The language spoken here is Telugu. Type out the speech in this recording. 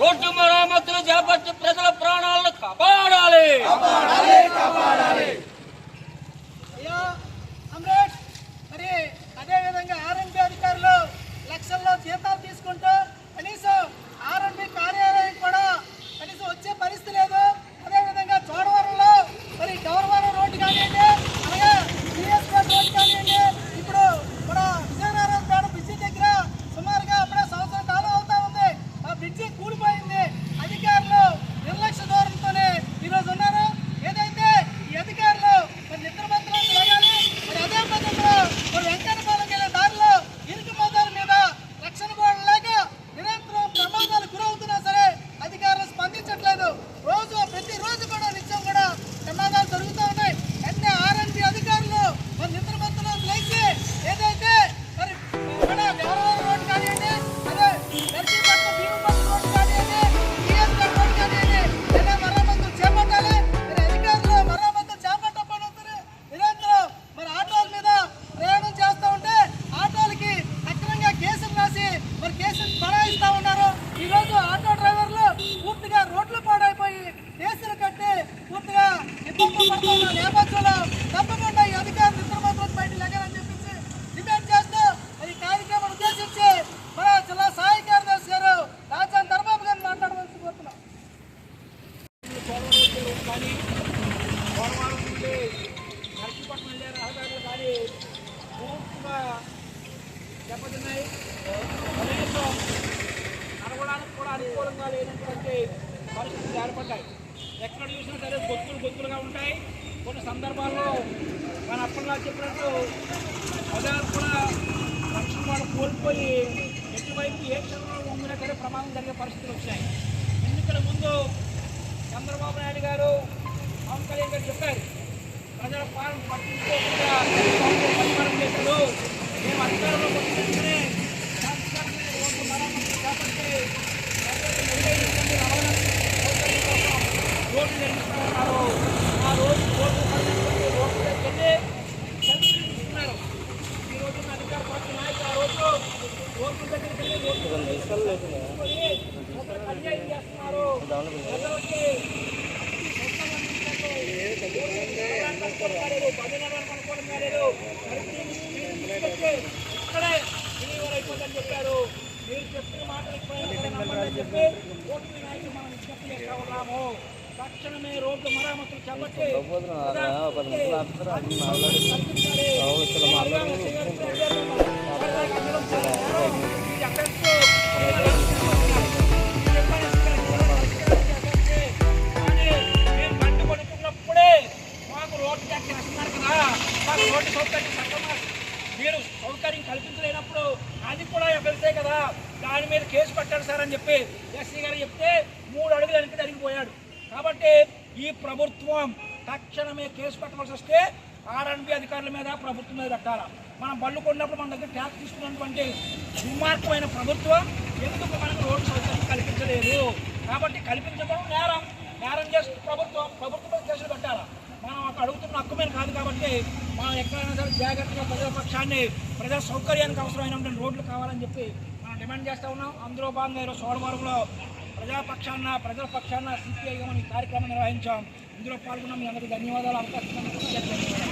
రోడ్డు మరామతులు చేపట్టి ప్రజల ప్రాణాలను కాపాడాలి. నేపథ్యంలో తప్పకుండా ఈ అధికారులు ఇతర మాత్రం బయట లెగాలని చెప్పేసి డిమాండ్ చేస్తూ ఈ కార్యక్రమం ఉద్దేశించి మన జిల్లా సహాయ కార్యదర్శి గారు రాజాన్ ధర్మాబు గారిని మాట్లాడవలసి కోరుతున్నాం దెబ్బతిన్నాయి కనీసం కూడా అనుకూలంగా లేనటువంటి పరిస్థితులు ఏర్పడ్డాయి. ఎక్కడ చూసినా సరే గొత్తులు గొత్తులుగా ఉంటాయి. కొన్ని సందర్భాల్లో మన అప్పట్లో చెప్పినట్టు ప్రజలు కూడా రక్షణ వాళ్ళు కోల్పోయి ఎటువైపు ఏ క్షణంలో ఉందినా సరే ప్రమాదం జరిగే పరిస్థితులు వచ్చాయి. ఎన్నికల ముందు చంద్రబాబు నాయుడు గారు పవన్ కళ్యాణ్ గారు చెప్పారు ప్రజల పాలన పట్టించుకోకుండా పరిపాలన చేశారు మేము చెప్పారు మీరు చెప్పిన మాటలు చెప్పి ఓటు నాయకులు మనం విజ్ఞప్తి చేస్తా ఉన్నాము. తక్షణమే రోడ్డు మరామతులు చేపట్టి రోడ్డు సౌకర్యం సక్రమ మీరు సౌకర్యం కల్పించలేనప్పుడు అది కూడా వెళ్తే కదా దాని మీద కేసు పెట్టారు సార్ అని చెప్పి ఎస్సీ గారు చెప్తే మూడు అడుగులు వెనక్కి జరిగిపోయాడు కాబట్టి ఈ ప్రభుత్వం తక్షణమే కేసు పెట్టవలసి వస్తే ఆర్ఎన్బి అధికారుల మీద ప్రభుత్వం మీద పెట్టాలా? మనం బళ్ళు కొన్నప్పుడు మన దగ్గర ట్యాక్స్ తీసుకున్నటువంటి దుర్మార్గమైన ప్రభుత్వం ఎందుకు మనకు రోడ్డు సౌకర్యం కల్పించలేదు? కాబట్టి కల్పించడం నేరం. నేరం చేస్తూ ప్రభుత్వం ప్రభుత్వం కేసులు పెట్టాలా? మనం అక్కడ అడుగుతున్న హక్కు మీద కాదు కాబట్టి మనం ఎక్కడైనా సరే జాగ్రత్తగా ప్రజల పక్షాన్ని ప్రజా సౌకర్యానికి అవసరమైనటువంటి రోడ్లు కావాలని చెప్పి మనం డిమాండ్ చేస్తూ ఉన్నాం. అందులో భాగంగా ఈరోజు సోడవరంలో ప్రజాపక్షాన ప్రజల పక్షాన సిపిఐగా మనం ఈ కార్యక్రమం నిర్వహించాం. ఇందులో పాల్గొన్న మీ అందరికీ ధన్యవాదాలు. అవకాశం